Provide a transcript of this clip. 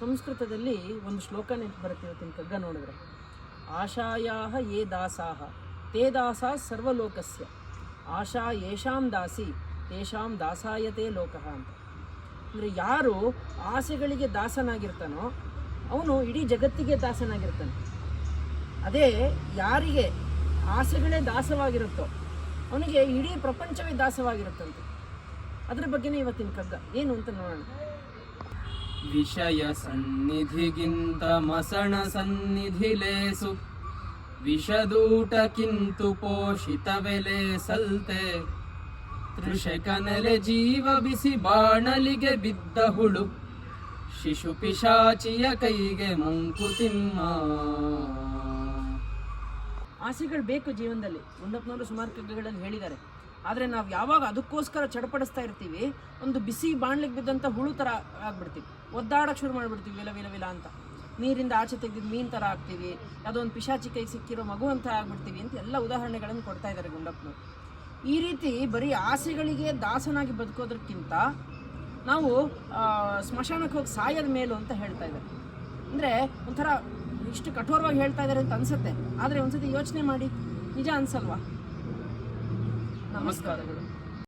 ಸಂಸ್ಕೃತದಲ್ಲಿ ಒಂದು ಶ್ಲೋಕ ನೆನಪು ಬರುತ್ತೆ ಇವತ್ತಿನ ಕಗ್ಗ ನೋಡಿದ್ರೆ. ಆಶಾಯಾ ಯೇ ದಾಸಾಹ, ತೇ ದಾಸ ಸರ್ವಲೋಕಸ್ಯ. ಆಶಾ ಯೇಷಾಂ ದಾಸಿ, ತೇಷಾಂ ದಾಸಾಯತೆ ಲೋಕಃ ಅಂತ. ಅಂದರೆ ಯಾರು ಆಸೆಗಳಿಗೆ ದಾಸನಾಗಿರ್ತಾನೋ ಅವನು ಇಡೀ ಜಗತ್ತಿಗೆ ದಾಸನಾಗಿರ್ತಾನೆ. ಅದೇ ಯಾರಿಗೆ ಆಸೆಗಳೇ ದಾಸವಾಗಿರುತ್ತೋ ಅವನಿಗೆ ಇಡೀ ಪ್ರಪಂಚವೇ ದಾಸವಾಗಿರುತ್ತಂತೆ. ಅದರ ಬಗ್ಗೆನೇ ಇವತ್ತಿನ ಕಗ್ಗ ಏನು ಅಂತ ನೋಡೋಣ. ವಿಷಯ ಸನ್ನಿಧಿಗಿಂತ ಮಸಣ ಸನ್ನಿಧಿಲೇಸು. ವಿಷದೂಟಕ್ಕಿಂತು ಪೋಷಿತವೆಲೆ ಸಲ್ತೆ. ತೃಷಕನೆಲೆ ಜೀವ ಬಿಸಿ ಬಾಣಲಿಗೆ ಬಿದ್ದ ಹುಳು. ಶಿಶು ಪಿಶಾಚಿಯ ಕೈಗೆ ಮಂಕುತಿಮ್ಮ ಆಸೆಗಳು ಬೇಕು ಜೀವನದಲ್ಲಿ. ಗುಂಡಪ್ಪನವರು ಸುಮಾರು ಕಗ್ಗಗಳಲ್ಲಿ ಹೇಳಿದ್ದಾರೆ. ಆದರೆ ನಾವು ಯಾವಾಗ ಅದಕ್ಕೋಸ್ಕರ ಚಡಪಡಿಸ್ತಾ ಇರ್ತೀವಿ, ಒಂದು ಬಿಸಿ ಬಾಣ್ಲಿಗೆ ಬಿದ್ದಂಥ ಹುಳು ಥರ ಆಗ್ಬಿಡ್ತೀವಿ. ಒದ್ದಾಡಕ್ಕೆ ಶುರು ಮಾಡಿಬಿಡ್ತೀವಿ, ವಿಲ ವಿಲ ವಿಲ ಅಂತ. ನೀರಿಂದ ಆಚೆ ತೆಗೆದಿದ್ದು ಮೀನು ಥರ ಆಗ್ತೀವಿ ಅದೊಂದು ಪಿಶಾಚಿ ಕೈ ಸಿಕ್ಕಿರೋ ಮಗು ಅಂತ ಆಗ್ಬಿಡ್ತೀವಿ ಅಂತ ಎಲ್ಲ ಉದಾಹರಣೆಗಳನ್ನು ಕೊಡ್ತಾ ಇದ್ದಾರೆ ಗುಂಡಪ್ಪನವರು. ಈ ರೀತಿ ಬರೀ ಆಸೆಗಳಿಗೆ ದಾಸನಾಗಿ ಬದುಕೋದ್ರಕ್ಕಿಂತ ನಾವು ಸ್ಮಶಾನಕ್ಕೆ ಹೋಗಿ ಸಾಯದ ಮೇಲು ಅಂತ ಹೇಳ್ತಾ ಇದ್ದಾರೆ ಅಂದರೆ ಒಂಥರ ಇಷ್ಟು ಕಠೋರವಾಗಿ ಹೇಳ್ತಾ ಇದ್ದಾರೆ ಅಂತ ಅನಿಸುತ್ತೆ. ಆದರೆ ಒಂದ್ಸತಿ ಯೋಚನೆ ಮಾಡಿ, ನಿಜ ಅನ್ಸಲ್ವಾ? ನಮಸ್ಕಾರಗಳು